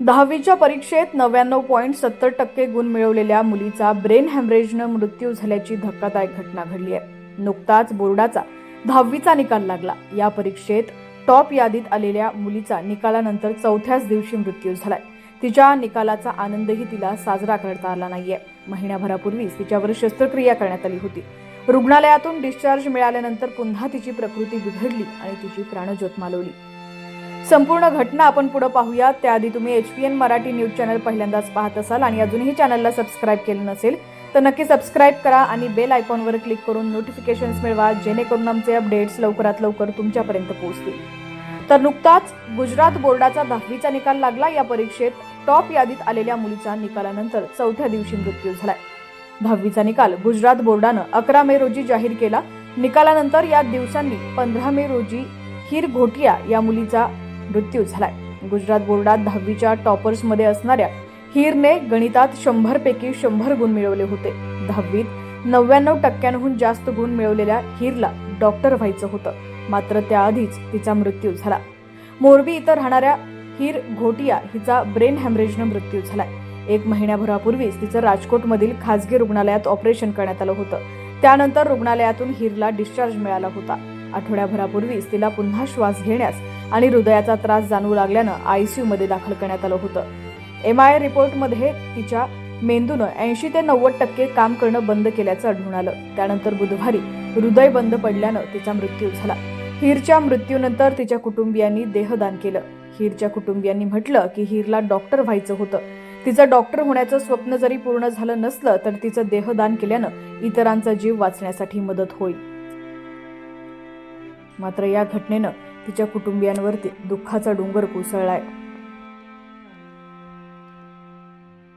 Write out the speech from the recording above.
दहावीच्या परीक्षेत नव्याण्णव पॉईंट सत्तर टक्के गुण मिळवलेल्या मुलीचा ब्रेन हॅमरेजनं मृत्यू झाल्याची धक्कादायक घटना घडली आहे. नुकताच बोर्डाचा दहावीचा निकाल लागला. या परीक्षेत टॉप यादीत आलेल्या मुलीचा निकालानंतर चौथ्याच दिवशी मृत्यू झालाय. तिच्या निकालाचा आनंदही तिला साजरा करता आला नाहीये. महिन्याभरापूर्वीच तिच्यावर शस्त्रक्रिया करण्यात आली होती. रुग्णालयातून डिस्चार्ज मिळाल्यानंतर पुन्हा तिची प्रकृती बिघडली आणि तिची प्राणज्योत मालवली. संपूर्ण घटना आपण पुढे पाहूया त्याआधी तुम्ही H P N Marathi news channel पहिल्यांदाच पाहत असाल आणि अजूनही चॅनलला सबस्क्राईब केलं नसेल तर नक्की सबस्क्राईब करा आणि बेल आयकॉनवर क्लिक करून नोटिफिकेशन्स मिळवा जेणेकरून आमचे अपडेट्स लवकरात लवकर तुमच्यापर्यंत पोहोचतील. तर नुकताच गुजरात बोर्डाचा दहावीचा निकाल लागला. या परीक्षेत टॉप यादीत आलेल्या मुलीचा निकालानंतर चौथ्या दिवशी मृत्यू झालाय. दहावीचा निकाल गुजरात बोर्डानं अकरा मे रोजी जाहीर केला. निकालानंतर या दिवसांनी पंधरा मे रोजी हिर घोटिया या मुलीचा मृत्यू झालाय. गुजरात बोर्डात दहावीच्या टॉपर्समध्ये असणाऱ्या हीरने गणितात शंभरपैकी शंभर गुण मिळवले होते. दहावीत नव्याण्णव टक्क्यांहून जास्त गुण मिळवलेल्या हीरला डॉक्टर व्हायचं होतं. मात्र त्याआधीच तिचा मृत्यू झाला. मोरबी इथं राहणाऱ्या हीर घोटिया हिचा ब्रेन हॅमरेजनं मृत्यू झालाय. एक महिन्याभरापूर्वीच तिचं राजकोटमधील खासगी रुग्णालयात ऑपरेशन करण्यात आलं होतं. त्यानंतर रुग्णालयातून हीरला डिस्चार्ज मिळाला होता. आठवड्याभरापूर्वीच तिला पुन्हा श्वास घेण्यास आणि हृदयाचा त्रास जाणवू लागल्यानं आयसीयू मध्ये दाखल करण्यात आलं होतं. एम आय रिपोर्टमध्ये तिच्या मेंदूनं ऐंशी ते नव्वद टक्के काम करणं बंद केल्याचं आढळून आलं. त्यानंतर बुधवारी हृदय बंद पडल्यानं तिचा मृत्यू झाला. हीरच्या मृत्यूनंतर तिच्या कुटुंबियांनी देहदान केलं. हीरच्या कुटुंबियांनी म्हटलं की हीरला डॉक्टर व्हायचं होतं. तिचं डॉक्टर होण्याचं स्वप्न जरी पूर्ण झालं नसलं तर तिचं देहदान केल्यानं इतरांचा जीव वाचण्यासाठी मदत होईल. मात्र या घटनेनं तिच्या कुटुंबियांवरती दुःखाचा डोंगर कोसळलाय.